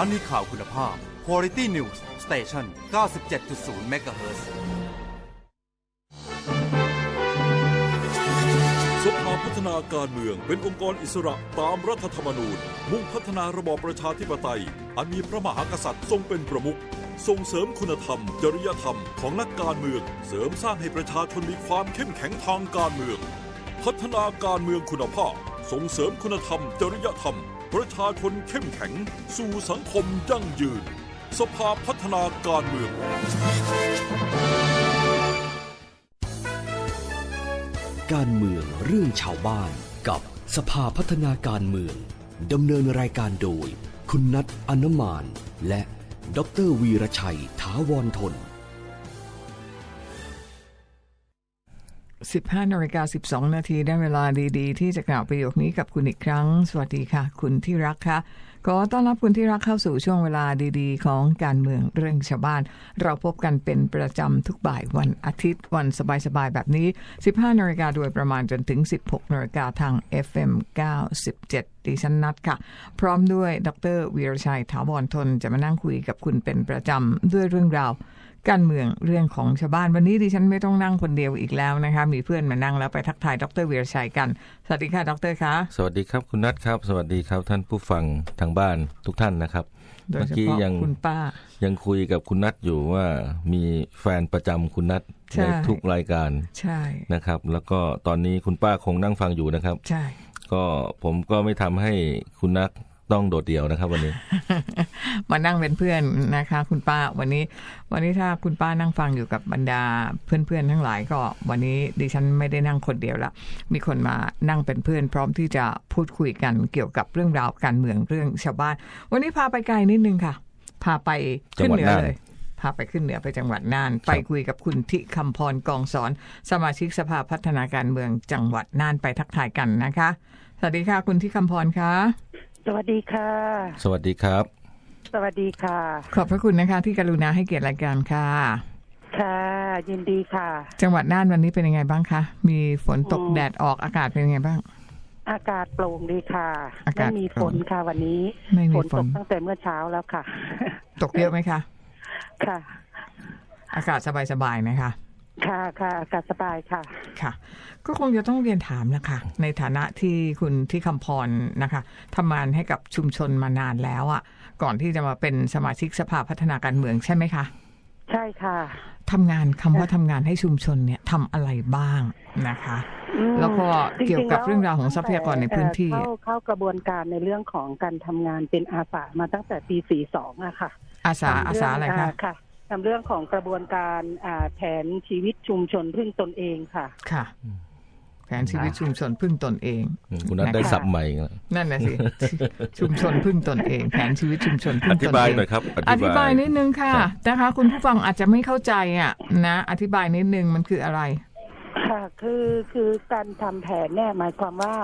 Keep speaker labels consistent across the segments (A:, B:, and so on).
A: านีข่าวคุณภาพ Quality News Station 97.0 MHz
B: สภาพัฒนาการเมืองเป็นองค์กรอิสระตามรัฐธรรมนูญ มุ่งพัฒนาระบอบประชาธิปไตย อันมีพระมหากษัตริย์ทรงเป็นประมุขส่งเสริมคุณธรรม จริยธรรมของนักการเมือง เสริมสร้างให้ประชาชนมีความเข้มแข็งทางการเมือง พัฒนาการเมืองคุณภาพ ส่งเสริมคุณธรรม จริยธรรม ประชาชนเข้มแข็ง สู่สังคมยั่งยืน สภาพัฒนาการเมือง
C: การเมืองเรื่องชาวบ้านกับสภาพัฒนาการเมืองดำเนินรายการโดย คุณนัทอนุมาน และดรวีรชัย ถาวรทน
D: 15นาฬิกา12 นาทีได้เวลาดีๆ ที่จะกล่าวประโยคนี้กับคุณอีกครั้ง สวัสดีค่ะ คุณที่รักค่ะขอต้อนรับคุณที่รักเข้าสู่ช่วงเวลาดีๆ ของการเมืองเรื่องชาวบ้าน เราพบกันเป็นประจำทุกบ่ายวันอาทิตย์วันสบายๆ แบบนี้ 15นาฬิกาโดยประมาณจนถึง 16นาฬิกาทาง FM 97ดิฉันนัดค่ะ พร้อมด้วยดรวีรชัยถาวรทนจะมานั่งคุยกับคุณเป็นประจำด้วยเรื่องราวการเมืองเรื่องของชาวบ้านวันนี้ดิฉันไม่ต้องนั่งคนเดียวอีกแล้วนะคะมีเพื่อนมานั่งแล้วไปทักทายดรวีรชัยกัน สวัสดีค่ะดรคะ
E: สวัสดีครับคุณนัทครับ สวัสดีครับท่านผู้ฟังทางบ้านทุกท่านนะครับ
D: โดย
E: เมื่อ
D: เฉ
E: กี้
D: พาะ
E: ยัง
D: คุณป้า
E: ยังคุยกับคุณนัทอยู่ว่ามีแฟนประจำคุณนัท
D: ใช่
E: ในทุกรายการ
D: ใช่
E: นะครับ แล้วก็ตอนนี้คุณป้าคงนั่งฟังอยู่นะครับ
D: ใช่
E: ก็ผมก็ไม่ทำให้คุณนัทต้องโดดเดี่ยวนะครับวันนี้
D: มานั่งเป็นเพื่อนนะคะ คุณป้าวันนี้ วันนี้ถ้าคุณป้านั่งฟังอยู่กับบรรดาเพื่อนๆทั้งหลายก็ วันนี้ดิฉันไม่ได้นั่งคนเดียวละมีคนมานั่งเป็นเพื่อน พร้อมที่จะพูดคุยกันเกี่ยวกับเรื่องราวการเมืองเรื่องชาวบ้าน วันนี้พาไปไกลนิดนึงค่ะ พาไปขึ้นเหนือ
E: จังหวัดน่าน
D: เลย พาไปขึ้นเหนือไปจังหวัดน่าน ไปคุยกับคุณทิคำพรกองสอน สมาชิกสภาพัฒนาการเมืองจังหวัดน่านไปทักทายกันนะคะ สวัสดีค่ะ คุณทิคำพรคะ
F: สวัสดีค่ะ
E: สวัสดีครับ
F: สวัสดีค่ะ
D: ขอบพระคุณนะคะ ที่กรุณาให้เกียรติรายการค่ะ
F: ค่ะ ยินดีค่ะ
D: จังหวัดน่านวันนี้เป็นยังไงบ้างคะมีฝนตก
F: อืม
D: แดดออกอากาศเป็นยังไงบ้าง
F: อากาศโปร่งดีค่ะ
D: อากาศ
F: ไม่มีฝนค่ะวันนี้
D: ไม่มี
F: ฝน
D: ฝ
F: ต
D: น
F: กตั้งแต่เมื่อเช้าแล้วค่ะ
D: ตกเยอะไหมคะ
F: ค่ะ
D: อากาศสบายๆนะคะ
F: ค่ะค่ะอากาศสบายค่ะ
D: ค่ะ ก็คงจะต้องเรียนถามนะคะ ในฐานะที่คุณที่คำพรนะคะทำงานให้กับชุมชนมานานแล้วอะ่ะ ก่อนที่จะมาเป็นสมาชิกสภาพัฒนาการเมืองใช่ไหมคะ
F: ใช่ค่ะ
D: ทำงานคำว่าทำงานให้ชุมชนเนี่ยทำอะไรบ้างนะคะ
F: อืม
D: แล้วก็
F: จๆ
D: เกี่ยวกับเรื่องราวของทรัพยากรในพื้นที่
F: เอ่อเข้าเข้ากระบวนการในเรื่องของการทำงานเป็นอาสามาตั้งแต่ปี 42อะค่ะ
D: อาสา
F: ทำ
D: อา
F: เง
D: สาอะไรคะ
F: ค่ะทำเรื่องของกระบวนการอ่าแผนชีวิตชุมชนพึ่งตนเองค่ะ
D: ค่ะ แผนชีวิตชุมชนพึ่งตนเอง
E: คุณนัทได้
D: นะคะ
E: สับใหม่อีกแล้ว
D: นั่นน่ะสิ ชุมชนพึ่งตนเอง แผนชีวิตชุมชนพึ่
E: อง
D: ตนเอง
E: ธิบายหน่อยครับ
D: อธิบายนิดนึงค่ะ
E: ครับ
D: นะคะ คุณผู้ฟังอาจจะไม่เข้าใจอะนะ อธิบายนิดนึงมันคืออะไร
F: ค่ะ คือคือการทำแผนเนี่ยหมายความว่า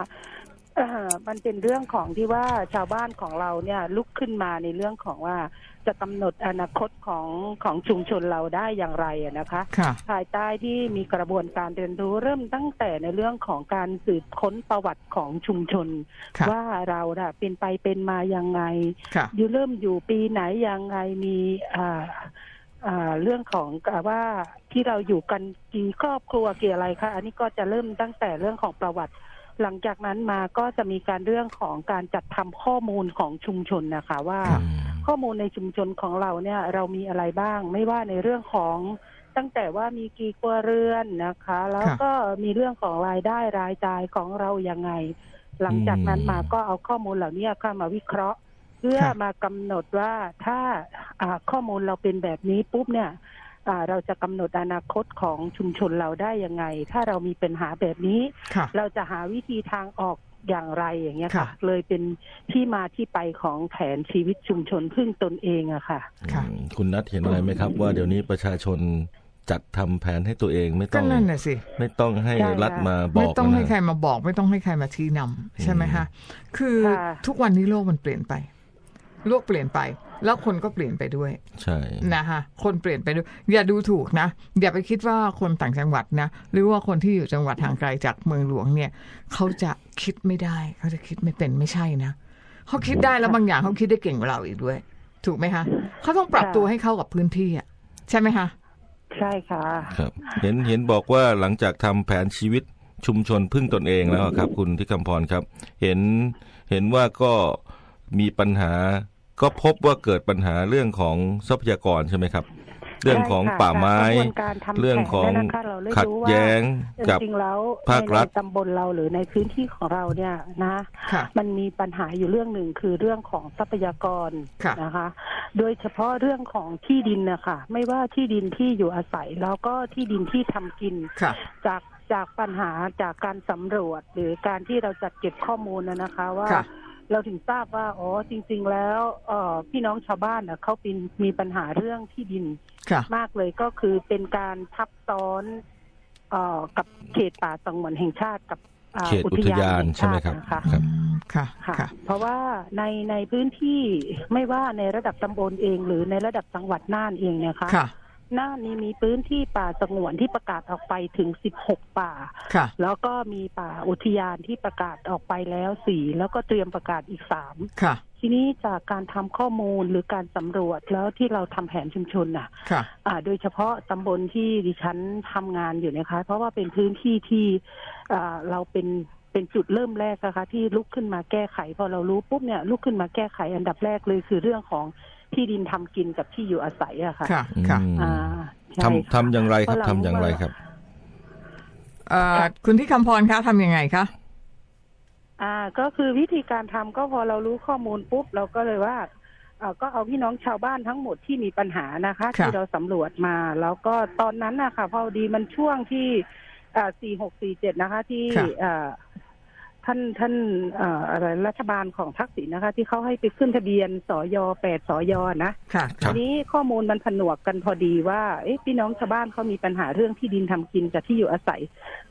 F: เอ่อมันเป็นเรื่องของที่ว่าชาวบ้านของเราเนี่ยลุกขึ้นมาในเรื่องของว่าจะกำหนดอนาคตของของชุมชนเราได้อย่างไรอะนะคะ
D: ค่ะ
F: ภายใต้ที่มีกระบวนการเรียนรู้เริ่มตั้งแต่ในเรื่องของการสืบค้นประวัติของชุมชน
D: ค่ะ
F: ว่าเราน่ะเป็นไปเป็นมายังไง
D: ค่ะ
F: อยู่เริ่มอยู่ปีไหนยังไงมีอ่าอ่าเรื่องของอ่าว่าที่เราอยู่กันกี่ครอบครัวกี่อะไรคะอันนี้ก็จะเริ่มตั้งแต่เรื่องของประวัติ หลังจากนั้นมาก็จะมีการเรื่องของการจัดทำข้อมูลของชุมชนนะคะว่า
D: ครับ
F: ข้อมูลในชุมชนของเราเนี่ยเรามีอะไรบ้าง ไม่ว่าในเรื่องของตั้งแต่ว่ามีกี่ครัวเรือนนะคะ แล้วก็มีเรื่องของรายได้รายจ่ายของเรายังไง หลังจากนั้นมาก็เอาข้อมูลเหล่านี้เข้ามาวิเคราะห์ เพื่อ
D: ครับ
F: มากำหนดว่าถ้าอ่าข้อมูลเราเป็นแบบนี้ปุ๊บเนี่ยอ่า เราจะกำหนดอนาคตของชุมชนเราได้ยังไง ถ้าเรามีปัญหาแบบนี้
D: ค่ะ
F: เราจะหาวิธีทางออกอย่างไรอย่างเงี้ย
D: ค่ะ
F: ค่ะ เลยเป็นที่มาที่ไปของแผนชีวิตชุมชนพึ่งตนเองอะค่ะ
D: ค่ะ
E: อืมคุณนัทเห็นอะไรไหมครับ ว่าเดี๋ยวนี้ประชาชนจัดทำแผนให้ตัวเองไม่
D: ก็
E: ต้อง
D: นั่นน่ะสิ
E: ไม่ต้องให้
F: ใช่
E: รัฐ
F: ค่ะ
E: มาบ
D: ไม่
E: อก
D: ต้องให้
E: นะ
D: ใครมาบอก ไม่ต้องให้ใครมาชี้นำใช่ไหมฮะคือ
F: ค่ะ
D: ทุกวันนี้โลกมันเปลี่ยนไป โลกเปลี่ยนไป แล้วคนก็เปลี่ยนไปด้วย
E: ใช่
D: นะคะคนเปลี่ยนไปด้วย อย่าดูถูกนะ อย่าไปคิดว่าคนต่างจังหวัดนะ หรือว่าคนที่อยู่จังหวัดห่างไกลจากเมืองหลวงเนี่ย เขาจะคิดไม่ได้ เขาจะคิดไม่เป็นไม่ใช่นะเขาคิดได้แล้วบางอย่างเขาคิดได้เก่งกว่าเราอีกด้วย ถูกไหมคะเขาต้องปรับ
F: ค่ะ
D: ตัวให้เข้ากับพื้นที่อะใช่ไหมคะ
F: ใช่ค่ะ
E: ครับ เห็นเห็นบอกว่าหลังจากทำแผนชีวิตชุมชนพึ่งตนเองแล้วครับ คุณที่คำพรครับ เห็นเห็นว่าก็มีปัญหา ก็พบว่าเกิดปัญหาเรื่องของทรัพยากรใช่ไหมครับ เรื่องของ
F: ใช่ค่ะ
E: ป่าไม้
F: กระบวนการทำ
E: เรื่องของ
F: แผนเนี่ยนะคะเราเลย
E: ขัด
F: รู้ว่า
E: แย้งกับ
F: จริงๆแล้ว
E: ภาครัฐ
F: ในตำบลเราหรือในพื้นที่ของเราเนี่ยนะ
D: ค่ะ
F: มันมีปัญหาอยู่เรื่องหนึ่งคือเรื่องของทรัพยากร
D: ค่ะ
F: นะคะ โดยเฉพาะเรื่องของที่ดินนะคะไม่ว่าที่ดินที่อยู่อาศัยแล้วก็ที่ดินที่ทำกิน
D: ค่ะ
F: จากจากปัญหาจากการสำรวจหรือการที่เราจัดเก็บข้อมูลนะนะคะว่า
D: ค่ะ
F: เราถึงทราบว่าอ๋อจริง ๆ แล้วเอ่อพี่น้องชาวบ้านน่ะเขาเป็นมีปัญหาเรื่องที่ดิน
D: ค่ะ
F: มากเลยก็คือเป็นการทับซ้อนเอ่อกับเขตป่าสงวนแห่งชาติกับอ่า
E: เขตอุทยาน
F: แห่ง
E: ใช่ไหมครับ
F: ชาตินะะ
E: ครับ
D: อืมค่ะ
F: ค่ะ
D: ค่ะ
F: เพราะว่าในในพื้นที่ไม่ว่าในระดับตำบลเองหรือในระดับจังหวัดน่านเองเนี่ยค่ะ
D: ค่ะ
F: น่านนี้มีพื้นที่ป่าสงวนที่ประกาศออกไปถึง 16 ป่า
D: ค่ะ
F: แล้วก็มีป่าอุทยานที่ประกาศออกไปแล้วสี่แล้วก็เตรียมประกาศอีกสาม
D: ค่ะ
F: ทีนี้จากการทำข้อมูลหรือการสำรวจแล้วที่เราทำแผนชุมชนน่ะ
D: ค่ะ
F: อ่าโดยเฉพาะตำบลที่ดิฉันทำงานอยู่นะคะ เพราะว่าเป็นพื้นที่ที่อ่าเราเป็นเป็นจุดเริ่มแรกนะคะ ที่ลุกขึ้นมาแก้ไข พอเรารู้ปุ๊บเนี่ยลุกขึ้นมาแก้ไขอันดับแรกเลยคือเรื่องของ ที่ดินทำกินกับที่อยู่อาศัยอะค่ะ
D: ค่ะค่ะ
E: อืม
F: อ่าใช่
E: ทำทำอย่างไรครับ
F: เพราะเรา
E: ทำอย่างไรครับ
D: เอ่อคุณที่คำพรคะทำยังไงคะ
F: อ่าก็คือวิธีการทำก็พอเรารู้ข้อมูลปุ๊บเราก็เลยว่าเอ่อก็เอาพี่น้องชาวบ้านทั้งหมดที่มีปัญหานะคะ
D: ค่ะ
F: ที่เราสำรวจมา แล้วก็ตอนนั้นนะคะพอดีมันช่วงที่สี่หกสี่เจ็ดนะคะ ที่
D: ค่ะ
F: อ่า ท่านท่านเอ่ออะไรรัฐบาลของทักษิณนะคะ ที่เขาให้ไปขึ้นทะเบียนสอยแปดสอยนะ
D: ค่ะ
E: ครั
F: ที
E: บ
F: นี้ข้อมูลมันผนวกกันพอดีว่าเอ๊ะพี่น้องชาวบ้านเขามีปัญหาเรื่องที่ดินทำกินกับที่อยู่อาศัย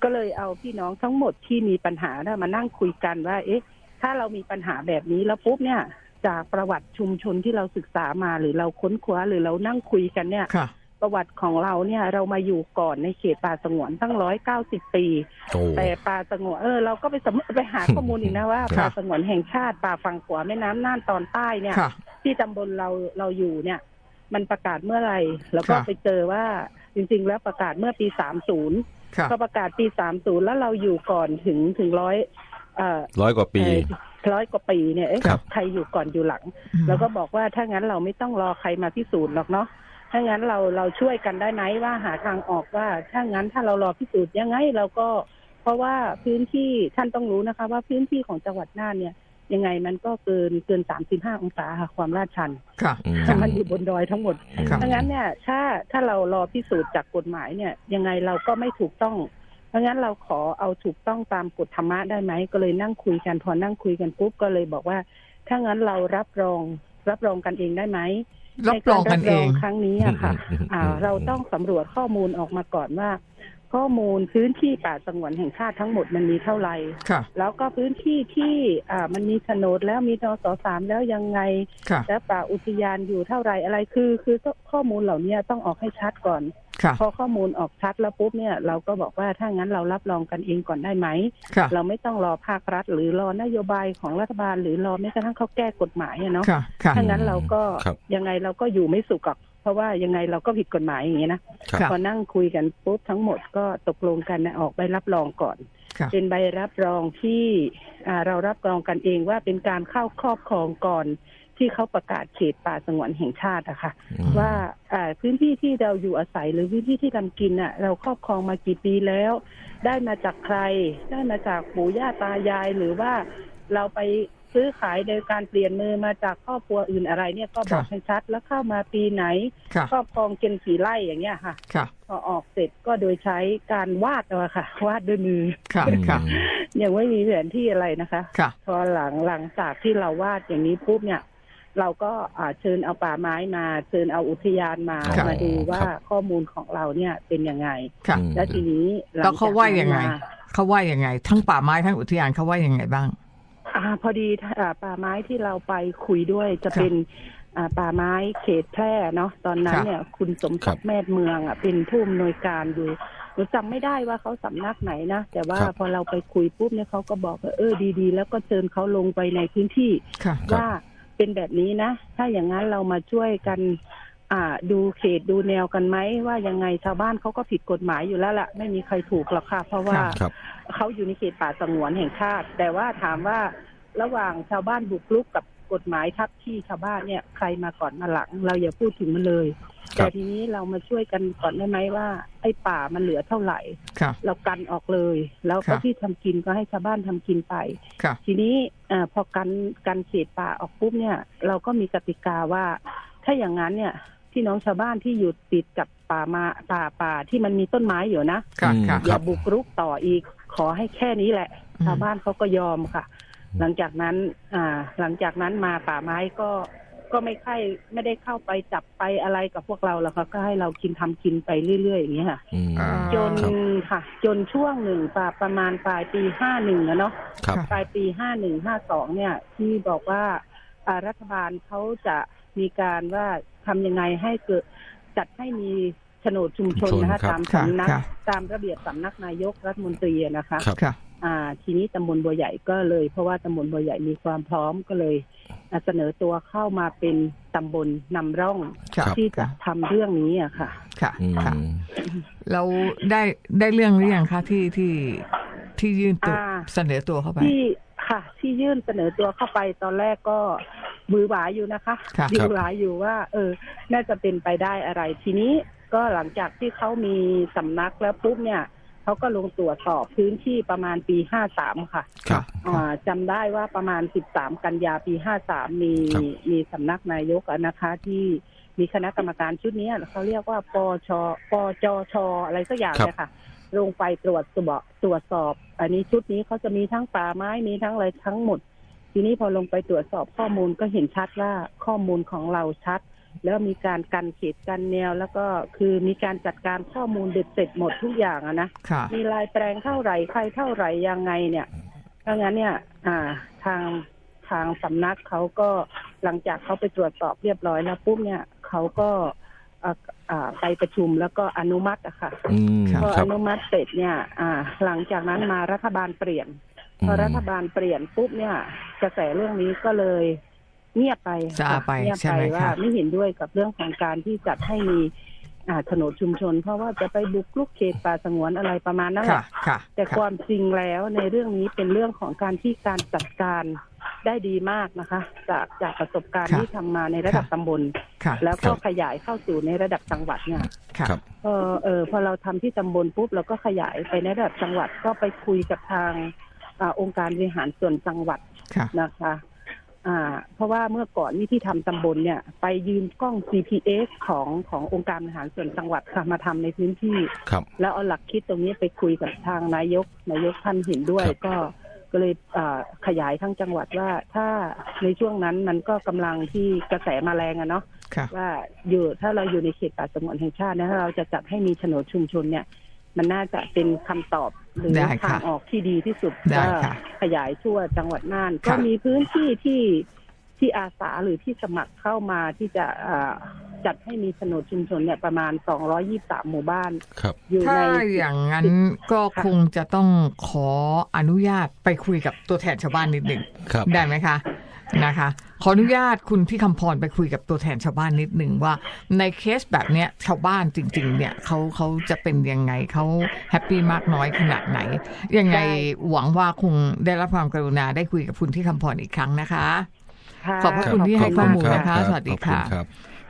F: ก็เลยเอาพี่น้องทั้งหมดที่มีปัญหานะมานั่งคุยกันว่า เอ๊ะ ถ้าเรามีปัญหาแบบนี้แล้วปุ๊บเนี่ย จากประวัติชุมชนที่เราศึกษามาหรือเราค้นคว้าหรือเรานั่งคุยกันเนี่ย
D: ค่ะ
F: ประวัติของเราเนี่ยเรามาอยู่ก่อนในเขตป่าสงวนตั้งร้อยเก้าสิบปี
E: โอ้
F: แต่ป่าสงวนเออเราก็ไปสำรวจไปหาข้อมูลอีกนะว่า
D: ครับ
F: ป่าสงวนแห่งชาติป่าฝั่งขวาแม่น้ำน่านตอนใต้เนี่ย
D: ค่ะ
F: ที่ตำบลเราเราอยู่เนี่ย มันประกาศเมื่อไหร่แล้วก็
D: ค่ะ
F: ไปเจอว่าจริง ๆ แล้วประกาศเมื่อปีสามศูนย์
D: ค่ะ
F: พอประกาศปีสามศูนย์แล้วเราอยู่ก่อนถึงถึงร้อยเอ่อ
E: ร้อยกว่าปี
F: ร้อยกว่าปีเนี่ยเอ๊ะ
E: ครับ
F: ใครอยู่ก่อนอยู่หลัง แล้วก็บอกว่าถ้างั้นเราไม่ต้องรอใครมาพิสูจน์หรอกเนาะ ถ้างั้นเราเราช่วยกันได้ไหมว่าหาทางออกว่า ถ้างั้นถ้าเรารอพิสูจน์ยังไงเราก็ เพราะว่าพื้นที่ท่านต้องรู้นะคะ ว่าพื้นที่ของจังหวัดน่านเนี่ย ยังไงมันก็เกินเกินสามสิบห้าองศาค่ะความลาดชัน
D: ค่ะ
E: อืม
F: ถ้ามันอยู่บนดอยทั้งหมด
D: ครับ
F: ดังนั้นเนี่ย ถ้าถ้าเรารอพิสูจน์จากกฎหมายเนี่ย ยังไงเราก็ไม่ถูกต้องเพราะงั้นเราขอเอาถูกต้องตามกฎธรรมะได้ไหมก็เลยนั่งคุยกันพอนั่งคุยกันปุ๊บก็เลยบอกว่า ถ้างั้นเรารับรองรับรองกันเองได้ไหม
D: รับรองกันเอง
F: ในารรับรครั้งนี้อะค่ะ
E: อืมอืมอืม
F: อ่าเราต้องสำรวจข้อมูลออกมาก่อนว่า ข้อมูลพื้นที่ป่าสงวนแห่งชาติทั้งหมดมันมีเท่าไหร่
D: ค่ะ
F: แล้วก็พื้นที่ที่อ่ามันมีโฉนดแล้วมีนสสามแล้วยังไง
D: ค่ะ
F: และป่าอุทยานอยู่เท่าไหร่อะไรคือ คือข้อมูลเหล่านี้ต้องออกให้ชัดก่อน
D: ค่ะ
F: พอข้อมูลออกชัดแล้วปุ๊บเนี่ยเราก็บอกว่าถ้างั้นเรารับรองกันเองก่อนได้ไหม
D: ค่ะ
F: เราไม่ต้องรอภาครัฐ หรือรอนโยบายของรัฐบาล หรือรอแม้กระทั่งเขาแก้กฎหมายอะเนาะ
D: ค่ะค่ะ
F: ถ้างั้นเราก็
E: ครับ
F: ยังไงเราก็อยู่ไม่สุขหรอกเพราะว่ายังไงเราก็ผิดกฎหมายอย่างเงี้ยนะ
E: ครับ
D: ค่ะ
F: พอนั่งคุยกันปุ๊บทั้งหมดก็ตกลงกันนะออกใบรับรองก่อน
D: ค่ะ
F: เป็นใบรับรองที่อ่าเรารับรองกันเองว่าเป็นการเข้าครอบครองก่อน ที่เขาประกาศเขตป่าสงวนแห่งชาติอะค่ะ
E: อืม
F: ว่าอ่าพื้นที่ที่เราอยู่อาศัยหรือพื้นที่ที่ทำกินอะเราครอบครองมากี่ปีแล้ว ได้มาจากใคร ได้มาจากปู่ย่าตายายหรือว่าเราไปซื้อขายโดยการเปลี่ยนมือมาจากครอบครัวอื่นอะไรเนี่ยก็บอก
D: ค่ะ
F: ให้ชัดแล้วเข้ามาปีไหน
D: ค่ะ
F: ครอบครองเกินกี่ไร่อย่างเงี้ยค่ะ
D: ค่ะ
F: พอออกเสร็จก็โดยใช้การวาดเอาอะค่ะ วาดด้วยมือ
D: ค่ะค่ะ
F: ยังไม่มีแผนที่อะไรนะคะ
D: ค่ะ
F: พอหลังหลังจากที่เราวาดอย่างนี้ปุ๊บเนี่ย เราก็อ่าเชิญเอาป่าไม้มา เชิญเอาอุทยานมา
E: ครับ
F: มาดูว่า
E: ครับ
F: ข้อมูลของเราเนี่ยเป็นยังไง
D: ค่ะ
E: อืม
F: แล้วทีนี้หลัง
D: แล้วเขาว่ายังไง
F: จากนั้นมา
D: เขาว่ายังไง ทั้งป่าไม้ทั้งอุทยานเขาว่ายังไงบ้าง
F: อ่าพอดีอ่าป่าไม้ที่เราไปคุยด้วยจะ
D: ครับ
F: เป็นอ่าป่าไม้เขตแพร่เนาะตอนนั้น
D: ครับ
F: เนี่ย คุณสม
E: ครั
F: ศัก
E: บ
F: ดิ์แม่เมืองอะเป็นผู้อำนวยการอยู่หนูจำไม่ได้ว่าเขาสำนักไหนนะ แต่ว่า
E: ครับ
F: พอเราไปคุยปุ๊บเนี่ยเขาก็บอกว่าเออดีๆ แล้วก็เชิญเขาลงไปในพื้นที่
D: ค่ะ
E: ครับ
F: ว่า เปเป็นแบบนี้นะ ถ้าอย่างนั้นเรามาช่วยกัน อ่า ดูเขตดูแนวกันไหมว่ายังไงชาวบ้านเขาก็ผิดกฎหมายอยู่แล้วล่ะ ไม่มีใครถูกหรอกค่ะ เพราะว่า
E: ครับ
F: เขาอยู่ในเขตป่าสงวนแห่งชาติ แต่ว่าถามว่าระหว่างชาวบ้านบุกรุกกับ กฎหมายทับที่ชาวบ้านเนี่ยใครมาก่อนมาหลัง เราอย่าพูดถึงมันเลย
E: ครั
F: แต่
E: บ
F: ทีนี้เรามาช่วยกันก่อนได้ไหมว่าไอ้ป่ามันเหลือเท่าไหร่
D: ค่ะ
F: เรากันออกเลย แล้ว
D: ครั
F: ก็
D: บ
F: ที่ทำกินก็ให้ชาวบ้านทำกินไป
D: ค่ะ
F: ทีนี้อาพอกันกันเขตป่าออกปุ๊บเนี่ย เราก็มีกติกาว่า ถ้าอย่างนั้นเนี่ยพี่น้องชาวบ้านที่อยู่ติดกับป่ามาป่าป่าที่มันมีต้นไม้อยู่นะ
D: ค่ะ
E: อืม
D: ค่ะ
F: อ
E: ครั
F: ย่า
E: บ
F: บุกรุกต่ออีก ขอให้แค่นี้แหละ
D: อืม
F: ชาวบ้านเขาก็ยอมค่ะ หลังจากนั้นอ่าหลังจากนั้นมาป่าไม้ก็ก็ไม่ค่อยไม่ได้เข้าไปจับไปอะไรกับพวกเราแล้วค่ะก็ให้เรากินทำกินไปเรื่อยๆอย่างเงี้ยค่ะ
E: อืม
D: อ่า
F: จน
E: ครับ
F: ค่ะ จนช่วงหนึ่งป่าประมาณปลายปีห้าหนึ่งอะเนาะ
E: ครับ
F: ปลายปีห้าหนึ่งห้าสองเนี่ย ที่บอกว่าอ่ารัฐบาลเขาจะมีการว่าทำยังไงให้เกิดจัดให้มีโฉนดชุมชนนะคะ
E: ครับ
F: ตาม
D: ค่ะ
F: สำนัก
D: ค่ะ
F: ตามระเบียบสำนักนายกรัฐมนตรีอะนะคะ
E: ครับ
D: ค่ะ
F: อ่า ทีนี้ตำบลบัวใหญ่ก็เลย เพราะว่าตำบลบัวใหญ่มีความพร้อมก็เลยอ่าเสนอตัวเข้ามาเป็นตำบลนำร่อง
D: ค่ะ
F: ที่จะทำเรื่องนี้อะค่ะ
D: ค่ะ
E: อืม
D: ค่ะเราได้ได้เรื่องหรือยังคะที่ที่ที่ยื่นตัว
F: อ่า
D: เสนอตัวเข้าไป
F: ที่ค่ะ ที่ยื่นเสนอตัวเข้าไปตอนแรกก็มือหวาอยู่นะคะ
D: ค่ะ
F: มือหวาอยู่ว่า เออ น่าจะเป็นไปได้อะไร ทีนี้ก็หลังจากที่เขามีสำนักแล้วปุ๊บเนี่ย เขาก็ลงตรวจสอบพื้นที่ประมาณปีห้าสามค่ะ
E: ครับ
F: อ่าจำได้ว่าประมาณสิบสามกันยาปีห้าสามมี
E: ครับ
F: มีสำนักนายกอะนะคะที่มีคณะกรรมการชุดเนี้ยเขาเรียกว่าปชปจชอะไรสักอย่างเนี่ยค่ะ ลงไปตรวจสอบตรวจสอบ อันนี้ชุดนี้เขาจะมีทั้งป่าไม้มีทั้งอะไรทั้งหมด ทีนี้พอลงไปตรวจสอบข้อมูลก็เห็นชัดว่าข้อมูลของเราชัด แล้วมีการกันเขตกันแนว แล้วก็คือมีการจัดการข้อมูลเด็ดเสร็จหมดทุกอย่างอะนะ
D: ค่ะ
F: มีลายแปลงเท่าไหร่ใครเท่าไหร่ยังไงเนี่ยถ้างั้นเนี่ย อ่า ทางทางสำนักเขาก็หลังจากเขาไปตรวจสอบเรียบร้อยแล้วปุ๊บเนี่ยเขาก็อ่าอ่าไปประชุมแล้วก็อนุมัติอะค่ะ
E: อืม
D: ครับ
F: พอ
E: ครั
F: อบนุมัติเสร็จเนี่ยอ่าหลังจากนั้นมารัฐบาลเปลี่ยนพอรัฐบาลเปลี่ยนปุ๊บเนี่ย กระแสเรื่องนี้ก็เลย เงียบไป
D: ซา
F: ค่ะ
D: ไป
F: เงียบ
D: ใช่
F: ไป
D: ไหม
F: ว่า
D: คะ
F: ไม่เห็นด้วยกับเรื่องของการที่จัดให้มีอ่าโฉนดชุมชน เพราะว่าจะไปบุกลุกเขตป่าสงวนอะไรประมาณนั้นแห
D: ค่ะ
F: ละ
D: ค่ะ
F: แต่
D: ค่ะ
F: ความจริงแล้วในเรื่องนี้เป็นเรื่องของการที่การจัดการได้ดีมากนะคะ จากจากประสบการณ์
D: ค่ะ
F: ที่ทำมาในระดับ
D: ค่ะ
F: ตำบล
D: ค่ะ
F: แล้วก็ขยายเข้าสู่ในระดับจังหวัดเนี่ย
D: ค่ะ
E: ครับ
F: พอเออพอเราทำที่ตำบลปุ๊บเราก็ขยายไปในระดับจังหวัดก็ไปคุยกับทางอาองค์การบริหารส่วนจังหวัด
D: ค่ะ
F: นะคะ อ่า เพราะว่าเมื่อก่อนนี่ที่ทำตำบลเนี่ย ไปยืมกล้อง GPS ของขององค์การบริหารส่วนจังหวัดค่ะมาทำในพื้นที่
E: ครับ
F: แล้วเอาหลักคิดตรงนี้ไปคุยกับทางนายกนายกท่านเห็นด้วย
E: ครับ
F: ก็ก็เลยอ่าขยายทั้งจังหวัดว่าถ้าในช่วงนั้นมันก็กำลังที่กระแสมาแรงอะเนาะ
D: ค่ะ
F: ว่าอยู่ถ้าเราอยู่ในเขตป่าสงวนแห่งชาตินะถ้าเราจะจัดให้มีโฉนดชุมชนเนี่ย มันน่าจะเป็นคำตอบหรือ
D: ได้ค่ะ
F: ทางออกที่ดีที่สุด
D: ได้
F: ก็
D: ค่ะ
F: ขยายทั่วจังหวัดน่าน
D: ค่ะ
F: ก็มีพื้นที่ที่ที่อาสาหรือที่สมัครเข้ามาที่จะอ่าจัดให้มีโฉนดชุมชนเนี่ยประมาณ 223 หมู่บ้าน
E: ครับ
F: อยู่
D: ถ้า
F: ใน
D: อย่างนั้นก็คงจะต้องขออนุญาตไปคุยกับตัวแทนชาวบ้านนิดหนึ่ง
E: ครับ
D: ได้ไหมคะนะคะ ขออนุญาตคุณที่คำพรไปคุยกับตัวแทนชาวบ้านนิดหนึ่งว่า ในเคสแบบเนี้ยชาวบ้านจริง ๆ เนี่ยเขาเขาจะเป็นยังไงเขาแฮปปี้มากน้อยขนาดไหน ยังไงหวังว่าคงได้รับความกรุณาได้คุยกับคุณที่คำพรอีกครั้งนะคะ
F: ค่ะ
D: ขอบพระคุณที่ให้ข้อมูลนะคะ
E: รับ
D: สวัสดีค่ะ
E: ขอบณรับ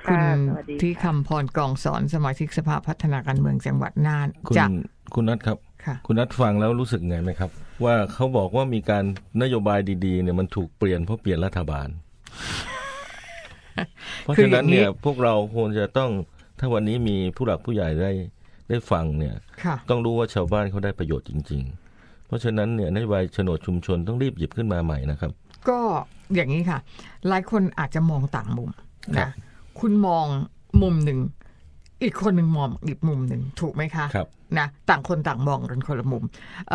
D: คุณ
F: ค่ะสวัสดี
D: ที่คำพรกองสอนสมาชิกสภาพัฒนาการเมืองจังหวัดน่าน
E: คุณ
D: จาก
E: คุณนัทครับ
D: ค่ะ
E: คุณนัทฟังแล้วรู้สึกไงไหมครับ ว่าเขาบอกว่ามีการนโยบายดีๆเนี่ยมันถูกเปลี่ยนเพราะเปลี่ยนรัฐบาล เพราะฉะนั้นเนี่ยพวกเราควรจะต้องถ้าวันนี้มีผู้หลักผู้ใหญ่ได้ได้ฟังเนี่ย
D: ค่ะ
E: ต้องรู้ว่าชาวบ้านเขาได้ประโยชน์จริง ๆ เพราะฉะนั้นเนี่ยนโยบายโฉนดชุมชนต้องรีบหยิบขึ้นมาใหม่นะครับ
D: ก็อย่างนี้ค่ะ หลายคนอาจจะมองต่างมุม
E: ครั
D: นะ
E: บ
D: คุณมองมุมหนึ่งอีกคนหนึ่งมองอีกมุมหนึ่งถูกไหมคะ
E: ครับ
D: นะต่างคนต่างมองกันคนละมุมเ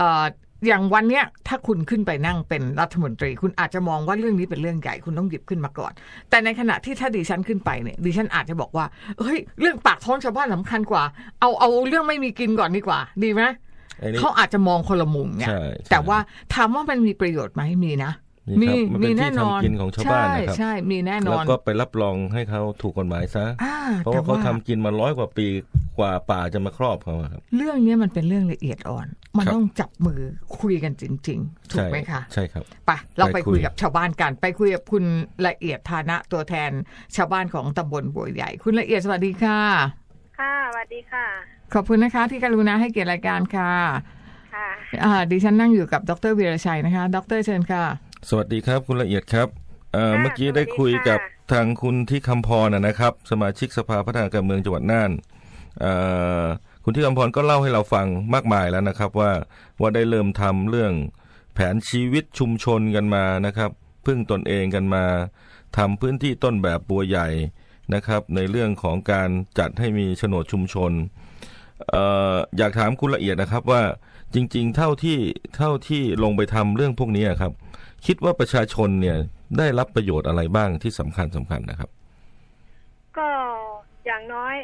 D: อ่ออย่างวันเนี้ยถ้าคุณขึ้นไปนั่งเป็นรัฐมนตรี คุณอาจจะมองว่าเรื่องนี้เป็นเรื่องใหญ่คุณต้องหยิบขึ้นมาก่อน แต่ในขณะที่ถ้าดิฉันขึ้นไปเนี่ยดิฉันอาจจะบอกว่าเฮ้ยเรื่องปากท้องชาวบ้านสำคัญกว่า เอาเอาเรื่องไม่มีกินก่อนดีกว่า ดีไหม
E: อันนี้
D: เขาอาจจะมองคนละมุมเนี่ย
E: ใช่ใช่
D: แต่ว่าถามว่ามันมีประโยชน์ไหมมีนะ
E: นี่
D: มี
E: ครับมันเป็น
D: มีแน่
E: ที่
D: นอน
E: ทำกินของชาวบ้านนะครับ
D: ใช่ใช่มีแน่น
E: แล้ว
D: อน
E: ก็ไปรับรองให้เขาถูกกฎหมายซะ
D: อ่า
E: เพราะ
D: แต่
E: ว่าเขา
D: ว่า
E: ทำกินมาร้อยกว่าปีกว่าป่าจะมาครอบเขาอะครับ
D: เรื่องเนี้ยมันเป็นเรื่องละเอียดอ่อน มัน
E: ครับ
D: ต้องจับมือคุยกันจริง ๆ ถูกไหมคะ
E: ใช่ครับ
D: ไปเราไป
E: ไปคุ
D: คุย
E: ย
D: กับชาวบ้านกัน ไปคุยกับคุณละเอียดฐานะตัวแทนชาวบ้านของตำบลบัวใหญ่ คุณละเอียดสวัสดีค่ะ
G: ค่ะสวัสดีค่ะ
D: ขอบคุณนะคะ ที่กรุณาให้เกียรติรายการค่ะ
G: ค่ะ
D: อ่าดิฉันนั่งอยู่กับดรวีรชัยนะคะ ดรเชิญค่ะ
E: สวัสดีครับคุณละเอียดครับเอ่อ
G: ค่ะ
E: เมื่อกี้
G: สวัสดี
E: ได้คุยกับ
G: ค่ะ
E: ทางคุณที่คำพรนะนะครับ สมาชิกสภาพัฒนาการเมืองจังหวัดน่านเอ่อคุณที่คำพรก็เล่าให้เราฟังมากมายแล้วนะครับว่าว่าได้เริ่มทำเรื่องแผนชีวิตชุมชนกันมานะครับพึ่งตนเองกันมาทำพื้นที่ต้นแบบบัวใหญ่นะครับ ในเรื่องของการจัดให้มีโฉนดชุมชนเอ่ออยากถามคุณละเอียดนะครับว่าจริง ๆ เท่าที่เท่าที่ลงไปทำเรื่องพวกนี้ครับ คิดว่าประชาชนเนี่ยได้รับประโยชน์อะไรบ้างที่สำคัญสำคัญนะครับ
G: ก็อย่างน้อย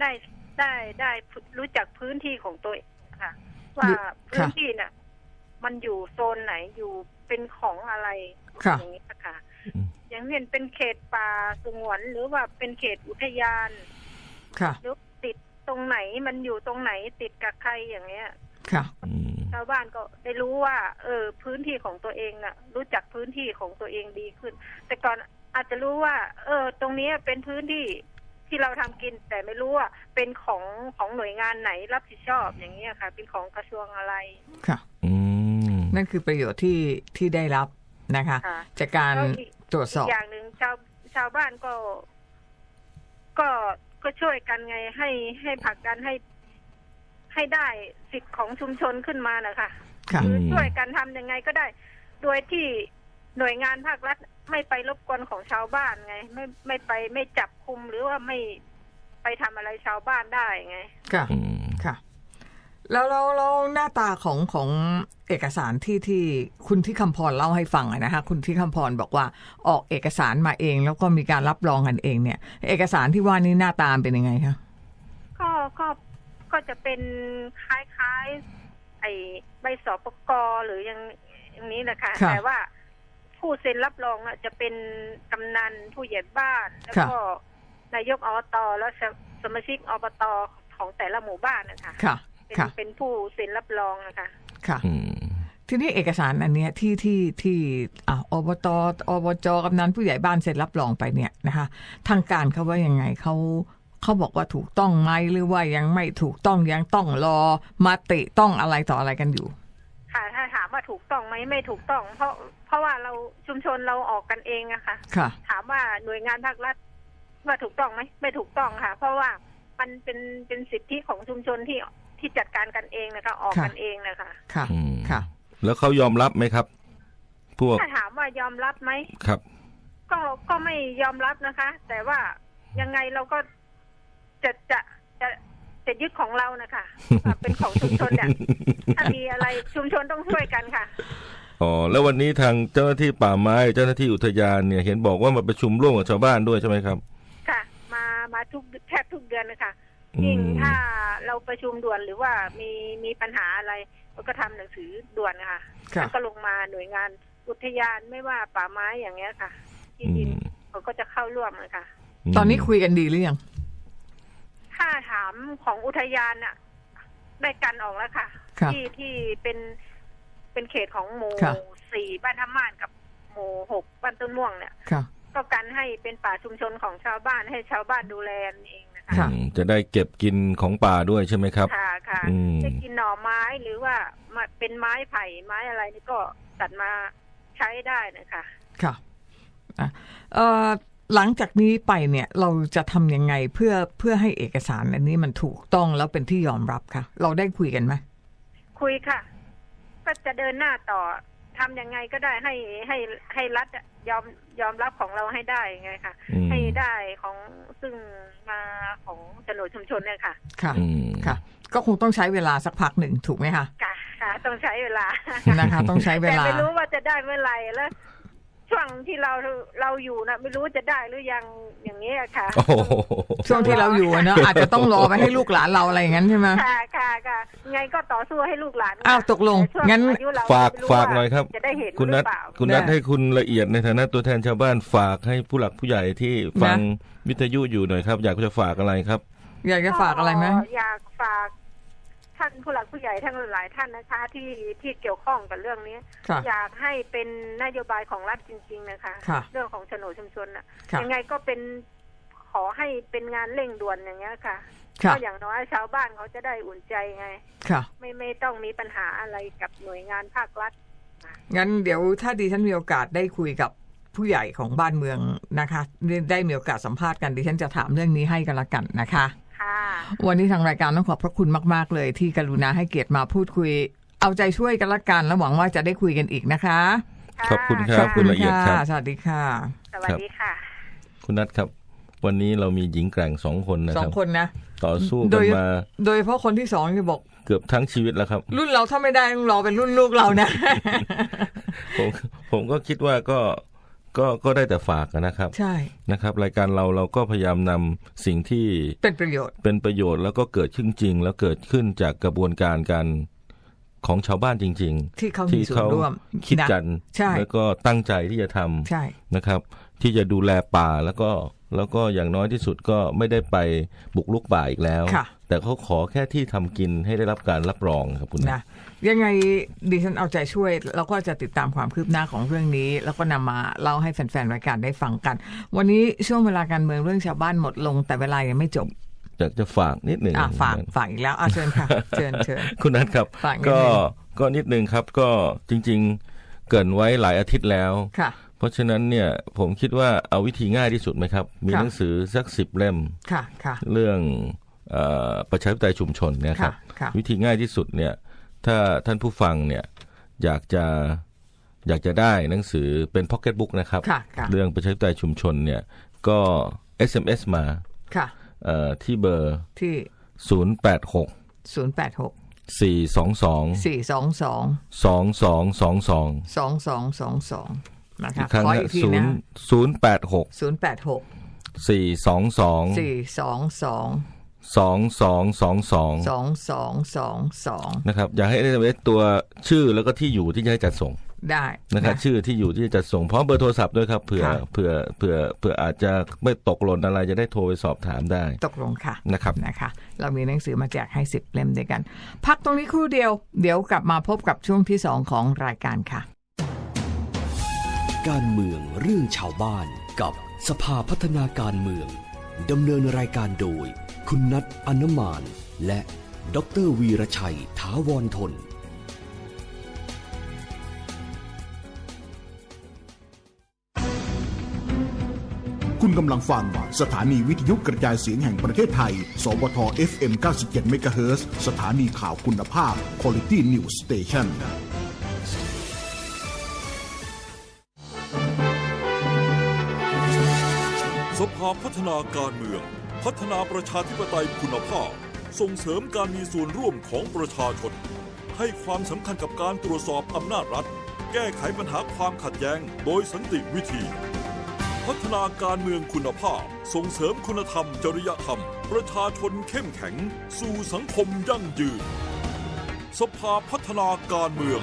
G: ได้ได้ได้รู้จักพื้นที่ของตัวเองค่ะ ว่าพื้นที่น่ะ มันอยู่โซนไหนอยู่เป็นของอะไร
D: ค่ะ
G: อย่างนี้ค่ะ
E: อืม
G: อย่างเช่นเป็นเขตป่าสงวนหรือว่าเป็นเขตอุทยาน
D: ค่ะ
G: หรือติดตรงไหนมันอยู่ตรงไหนติดกับใครอย่างเงี้ย
D: ค่ะ
E: อืม
G: ชาวบ้านก็ได้รู้ว่า เออพื้นที่ของตัวเองน่ะ รู้จักพื้นที่ของตัวเองดีขึ้น แต่ก่อนอาจจะรู้ว่า เออ ตรงนี้เป็นพื้นที่ที่เราทำกิน แต่ไม่รู้ว่าเป็นของของหน่วยงานไหนรับผิดชอบอย่างเงี้ยค่ะ เป็นของกระทรวงอะไร
D: ค่ะ
E: อืม
D: นั่นคือประโยชน์ที่ที่ได้รับนะคะ
G: ค่ะ
D: จากการ
G: แล้วอีก
D: ตรวจส
G: อี
D: อบ
G: กอย่างหนึ่งชาวชาวบ้านก็ ก็ก็ช่วยกันไงให้ให้ผลักดันให้ ให้ได้สิทธิ์ของชุมชนขึ้นมานะคะ
D: ค่ะ
G: คือช่วยกันทำยังไงก็ได้ โดยที่หน่วยงานภาครัฐไม่ไปรบกวนของชาวบ้านไง ไม่ไม่ไปไม่จับคุมหรือว่าไม่ไปทำอะไรชาวบ้านได้ไง
D: ค่ะ
E: อืม
D: ค่ะ แล้วแล้วแล้วหน้าตาของของเอกสารที่ที่คุณที่คำพรเล่าให้ฟังอะนะคะ คุณที่คำพรบอกว่าออกเอกสารมาเอง แล้วก็มีการรับรองกันเองเนี่ย เอกสารที่ว่านี้หน้าตามเป็นยังไงคะ
G: ก็ก็ ก็จะเป็นคล้ายๆ ไอ้ใบสอบประกอหรืออย่างอย่างนี้นะคะ
D: ค่ะ
G: แต่ว่าผู้เซ็นรับรองอะจะเป็นกำนันผู้ใหญ่บ้าน แล้วก็นายกอบตแล้วสสมาชิกอบตของแต่ละหมู่บ้านนะคะ
D: ค่ะ
G: เป็น
D: ค่ะ
G: เป็นผู้เซ็นรับรองนะคะ
D: ค่ะ
E: อืม
D: ทีนี้เอกสารอันเนี้ยที่ที่ที่อ่าอบตอบจกำนันผู้ใหญ่บ้านเซ็นรับรองไปเนี่ยนะคะ ทางการเขาว่ายังไงเขา เขาบอกว่าถูกต้องไหมหรือว่ายังไม่ถูกต้องยังต้องรอมาติต้องอะไรต่ออะไรกันอยู่
G: ค่ะ ถ้าถามว่าถูกต้องไหมไม่ถูกต้อง เพราะเพราะว่าเราชุมชนเราออกกันเองอะค่ะ
D: ค่ะ
G: ถามว่าหน่วยงานภาครัฐว่าถูกต้องไหมไม่ถูกต้องค่ะ เพราะว่ามันเป็นเป็นสิทธิของชุมชนที่ที่จัดการกันเองนะคะ ออก
D: ค่ะ
G: กันเองนะคะ
D: ค่ะ
E: อืม
D: ค่ะ
E: แล้วเขายอมรับไหมครับ พวก
G: ถ้าถามว่ายอมรับไหม
E: ครับ
G: ก็ก็ไม่ยอมรับนะคะ แต่ว่ายังไงเราก็ จะจะจะจะยึดของเรานะคะว่าเป็นของชุมชนเนี่ยถ้ามีอะไรชุมชนต้องช่วยกันค่ะ
E: อ๋อแล้ววันนี้ทางเจ้าหน้าที่ป่าไม้เจ้าหน้าที่อุทยานเนี่ย เห็นบอกว่ามาประชุมร่วมกับชาวบ้านด้วยใช่ไหมครับ
G: ค่ะ มามาทุกแทบทุกเดือนนะคะ
E: อืม
G: ยิ่งถ้าเราประชุมด่วนหรือว่ามีมีปัญหาอะไรเราก็ทำหนังสือด่วนนะคะ
D: ค่ะ
G: แล้วก็ลงมาหน่วยงานอุทยานไม่ว่าป่าไม้อย่างเงี้ยค่ะที่
E: อื
G: ดิน
E: ม
G: เขาก็จะเข้าร่วมนะคะ
D: ตอนนี้คุยกันดีหรือยัง
G: ถ้าถามของอุทยานน่ะได้กันออกแล้วค่ะ
D: ครับ
G: ที่ที่เป็นเป็นเขตของหมู่
D: ครับ
G: สี่บ้านท่าม่านกับหมู่หกบ้านต้นม่วงเนี่ย
D: ค่ะ
G: ก็กันให้เป็นป่าชุมชนของชาวบ้านให้ชาวบ้านดูแลเองนะคะ
D: ค่ะ
E: อืมจะได้เก็บกินของป่าด้วยใช่ไหมครับ
G: ค่ะค่ะ
E: อืม
G: จะกินหน่อไม้หรือว่ามาเป็นไม้ไผ่ไม้อะไรนี่ก็ตัดมาใช้ได้นะคะ
D: ค่ะอะเอ่อ หลังจากนี้ไปเนี่ยเราจะทำยังไงเพื่อเพื่อให้เอกสารอันนี้มันถูกต้องแล้วเป็นที่ยอมรับค่ะเราได้คุยกันไหม
G: คุยค่ะ ก็จะเดินหน้าต่อทำยังไงก็ได้ให้ให้ให้รัฐอะยอมยอมรับของเราให้ได้ไงค่ะ
E: อืม
G: ให้ได้ของซึ่งมาของโฉนดชุมชนเนี่ยค่ะ
D: ค่ะ
E: อืม
D: ค่ะ ก็คงต้องใช้เวลาสักพักหนึ่งถูกไหมคะ
G: ค่ะค่ะต้องใช้เวลา
D: นะคะ ต้องใช้เว
G: แต่
D: ลา
G: ไม่รู้ว่าจะได้เมื่อไหร่แล้วโชช่วงที่เราเราอยู่นะไม่รู้จะได้หรือยังอย่างนี้ยค่ะ
E: โอ้โห
D: ช่วงที่เราอยู่อะเนอะอาจจะต้องรอไปให้ลูกหลานเราอะไรอย่างนั้นใช่ไหม
G: ค่ะค่ะค่ะไงก็ต่อสู้ให้ลูกหลาน
D: อ้าวตกลง
G: แต่ช่ว
D: งั้น
G: อายุเร
E: ฝาก
G: ไม่รู้
E: ฝาก
G: ว่
E: หน่อยครับ
G: จะได้เห็น
E: คุณ
G: ห
E: นั
G: รื
E: ท
G: อเปล่า
E: คุณนัท
D: ได้
E: ให้คุณละเอียดในฐานะตัวแทนชาวบ้านฝากให้ผู้หลักผู้ใหญ่ที่ฟังวิทยุอยู่หน่อยครับ อยากจะฝากอะไรครับ
D: อยากจะฝากอะไรไหม
G: อยากฝาก ท่านผู้หลักผู้ใหญ่ทั้งหลายท่านนะคะที่ที่เกี่ยวข้องกับเรื่องนี้
D: ค่ะ
G: อยากให้เป็นนโยบายของรัฐจริง ๆ นะคะ
D: ค่ะ
G: เรื่องของโฉนดชุมชนน่ะ
D: ค่ะ
G: ยังไงก็เป็นขอให้เป็นงานเร่งด่วนอย่างเงี้ยค่ะ
D: ค่ะ
G: ก็อย่างน้อยชาวบ้านเขาจะได้อุ่นใจไง
D: ค่ะ
G: ไม่ไม่ต้องมีปัญหาอะไรกับหน่วยงานภาครัฐ
D: งั้นเดี๋ยวถ้าดิฉันมีโอกาสได้คุยกับผู้ใหญ่ของบ้านเมืองนะคะ ได้ได้มีโอกาสสัมภาษณ์กันดิฉันจะถามเรื่องนี้ให้กันละกันนะคะ
G: ค่ะ
D: วันนี้ทางรายการต้องขอบพระคุณมาก ๆ เลยที่กรุณาให้เกียรติมาพูดคุย เอาใจช่วยกันละกันแล้วหวังว่าจะได้คุยกันอีกนะคะ
E: ขอบคุณครับคุณละเอียดครับ
D: สวัสดีค่ะ
G: สวัสดีค่ะ
E: คุณนัทครับ วันนี้เรามีหญิงแกร่งสองคนนะ
D: สอ
E: ค
D: ง
E: รับ
D: คนนะ
E: ต่อสู้
D: โด
E: กัน
D: ย
E: มา
D: โดยเฉพาะคนที่สองที่บอก
E: เกือบทั้งชีวิตแล้วครับ
D: รุ่นเราถ้าไม่ได้ต้องรอเป็นรุ่นลูกเรานะ
E: ผมผมก็คิดว่าก็ ก็ก็ได้แต่ฝากนะครับ
D: ใช่
E: นะครับ รายการเราเราก็พยายามนำสิ่งที่
D: เป็นประโยชน์
E: เป็นประโยชน์แล้วก็เกิดขึ้นจริง แล้วเกิดขึ้นจากกระบวนการการของชาวบ้านจริง
D: ที่เขา
E: ๆ
D: มี
E: ที่
D: ส่วน
E: เขา
D: ร่วม
E: คิด
D: นะ
E: กัน
D: ใช่
E: แล้วก็ตั้งใจที่จะทำ
D: ใช่
E: นะครับ ที่จะดูแลป่าแล้วก็แล้วก็อย่างน้อยที่สุดก็ไม่ได้ไปบุกลุกป่าอีกแล้ว
D: ค่ะ
E: แต่เขาขอแค่ที่ทำกินให้ได้รับการรับรองครับคุณ
D: นะ ยังไงดิฉันเอาใจช่วย แล้วก็จะติดตามความคืบหน้าของเรื่องนี้ แล้วก็นำมาเล่าให้แฟนๆรายการได้ฟังกัน วันนี้ช่วงเวลาการเมืองเรื่องชาวบ้านหมดลง แต่เวลายังไม่จบ
E: อยากจะฝากนิดหนึ่ง
D: อะฝากฝากอีกแล้วอะเชิญค่ะเชิญเชิญ
E: คุณนัทครับ
D: ฝากนิด
E: ก็
D: นึง
E: ก็นิดนึงครับก็จริงๆเกรินไว้หลายอาทิตย์แล้ว
D: ค่ะ
E: เพราะฉะนั้นเนี่ยผมคิดว่าเอาวิธีง่ายที่สุดไหมครับ มี
D: ค่ะ
E: หนังสือสักสิบเล่ม
D: ค่ะค่ะ
E: เรื่องเออประชาธิปไตยชุมชนเนยครับ
D: ค่ะค่ะ
E: วิธีง่ายที่สุดเนี่ย ถ้าท่านผู้ฟังเนี่ยอยากจะอยากจะได้หนังสือเป็นพ็อกเก็ตบุ๊กนะครับ
D: ค่ะค่ะ
E: เรื่องประชาธิปไตยชุมชนเนี่ยก็ SMS มา
D: ค่ะ
E: เอ่อที่เบอร์
D: ที่
E: 086
D: ศูนย์แปดหก
E: 422
D: สี่สองสอง
E: 2222
D: สองสองสองสองนะคะ
E: อีกครั้ง
D: ขอ
E: นะ
D: อีกที
E: ศูน
D: นะ
E: ย์ศูนย์แปดหก
D: ศูนย์แปดหก
E: สี่สองสอง
D: สี่สองสอง
E: สองสองสองสอง
D: สองสองสองสอง
E: นะครับ อยากให้ได้ตัวชื่อแล้วก็ที่อยู่ที่จะให้จัดส่ง
D: ได้
E: นะครับ
D: นะ
E: ชื่อที่อยู่ที่จะจัดส่งพร้อมเบอร์โทรศัพท์ด้วยครับเผื่อ
D: ค่ะ
E: เผื่อเผื่อเผื่ออาจจะไม่ตกหล่นอะไรจะได้โทรไปสอบถามได้
D: ตกลงค่ะ
E: นะครับ
D: นะคะ เรามีหนังสือมาแจกให้สิบเล่มด้วยกัน พักตรงนี้ครู่เดียว เดี๋ยวกลับมาพบกับช่วงที่สองของรายการค่ะ
C: การเมืองเรื่องชาวบ้านกับสภาพัฒนาการเมืองดำเนินรายการโดย คุณนัทอนุมาน และดออเตอร์วีรชัย ถาวรทน
H: คุณกำลังฟัง สถานีวิทยุกระจายเสียงแห่งประเทศไทย สวท FM 97 MHz สถานีข่าวคุณภาพ Quality News Station
B: สภาพัฒนาการเมือง พัฒนาประชาธิปไตยคุณภาพ ส่งเสริมการมีส่วนร่วมของประชาชน ให้ความสำคัญกับการตรวจสอบอำนาจรัฐ แก้ไขปัญหาความขัดแย้งโดยสันติวิธี พัฒนาการเมืองคุณภาพ ส่งเสริมคุณธรรมจริยธรรม ประชาชนเข้มแข็ง สู่สังคมยั่งยืน สภาพัฒนาการเมือง